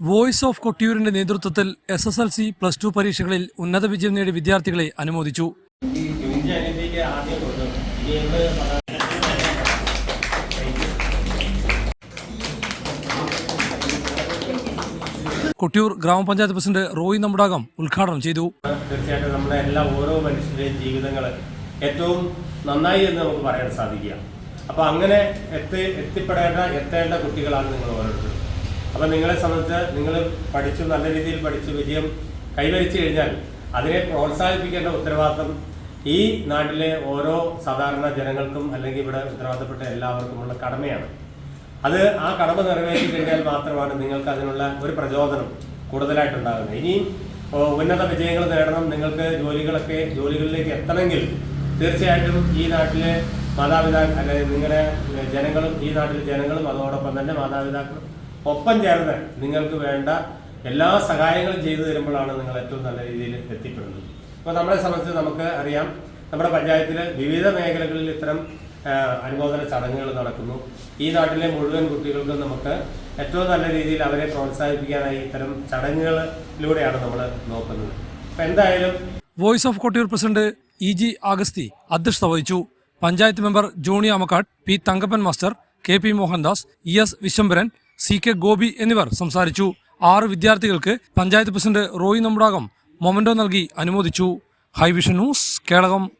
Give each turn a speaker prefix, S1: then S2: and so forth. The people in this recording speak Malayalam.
S1: വോയിസ് ഓഫ് കൊട്ടിയൂരിന്റെ നേതൃത്വത്തിൽ S S L C plus two പരീക്ഷകളിൽ ഉന്നത വിജയം നേടിയ വിദ്യാർത്ഥികളെ അനുമോദിച്ചു. കൊട്ടിയൂർ ഗ്രാമപഞ്ചായത്ത് പ്രസിഡന്റ് റോയി നമ്മുടാകം ഉദ്ഘാടനം ചെയ്തു.
S2: തീർച്ചയായിട്ടും നമ്മുടെ എല്ലാ ഓരോ മനുഷ്യരുടെയും ജീവിതങ്ങൾ ഏറ്റവും നന്നായി എന്ന് നമുക്ക് പറയാൻ സാധിക്കുക. അപ്പോൾ അങ്ങനെ എത്തി എത്തിപ്പെടേണ്ട എത്തേണ്ട കുട്ടികളാണ് നിങ്ങൾ ഓരോരുത്തരും. അപ്പോൾ നിങ്ങളെ സംബന്ധിച്ച് നിങ്ങൾ പഠിച്ചു നല്ല രീതിയിൽ പഠിച്ച് വിജയം കൈവരിച്ചു കഴിഞ്ഞാൽ അതിനെ പ്രോത്സാഹിപ്പിക്കേണ്ട ഉത്തരവാദിത്തം ഈ നാട്ടിലെ ഓരോ സാധാരണ ജനങ്ങൾക്കും അല്ലെങ്കിൽ ഇവിടെ ഉത്തരവാദിത്തപ്പെട്ട എല്ലാവർക്കുമുള്ള കടമയാണ്. അത് ആ കടമ നിറവേറ്റി കഴിഞ്ഞാൽ മാത്രമാണ് നിങ്ങൾക്ക് അതിനുള്ള ഒരു പ്രചോദനം കൂടുതലായിട്ടുണ്ടാകുന്നത്. ഇനിയും ഉന്നത വിജയങ്ങൾ നേടണം നിങ്ങൾക്ക് ജോലികളൊക്കെ ജോലികളിലേക്ക് എത്തണമെങ്കിൽ തീർച്ചയായിട്ടും ഈ നാട്ടിലെ മാതാപിതാക്കൾ അല്ലെങ്കിൽ നിങ്ങളുടെ ജനങ്ങളും ഈ നാട്ടിലെ ജനങ്ങളും അതോടൊപ്പം തന്നെ മാതാപിതാക്കളും ഒപ്പം ചേർന്ന് നിങ്ങൾക്ക് വേണ്ട എല്ലാ സഹായങ്ങളും ചെയ്തു തരുമ്പോഴാണ് നിങ്ങൾ ഏറ്റവും നല്ല രീതിയിൽ എത്തിപ്പെടുന്നത്. അപ്പോൾ നമ്മളെ സംബന്ധിച്ച് നമുക്ക് അറിയാം നമ്മുടെ പഞ്ചായത്തിൽ വിവിധ മേഖലകളിൽ ഇത്തരം അനുബോധന ചടങ്ങുകൾ നടക്കുന്നു. ഈ നാട്ടിലെ മുഴുവൻ കുട്ടികൾക്കും നമുക്ക് ഏറ്റവും നല്ല രീതിയിൽ അവരെ പ്രോത്സാഹിപ്പിക്കാനായി ഇത്തരം ചടങ്ങുകളിലൂടെയാണ് നമ്മൾ നോക്കുന്നത്. അപ്പം എന്തായാലും
S1: voice of Kottiyoor president E G Augusthy അധ്യക്ഷത വഹിച്ചു. Panchayat member Johny Amakkad P Thankappan master K P Mohandas E S Vishambharan C K Gopi എന്നിവർ സംസാരിച്ചു. ആറ് വിദ്യാർത്ഥികൾക്ക് പഞ്ചായത്ത് പ്രസിഡന്റ് റോയ് നമ്പുടാകം മൊമന്റോ നൽകി അനുമോദിച്ചു. High vision news Kelakam.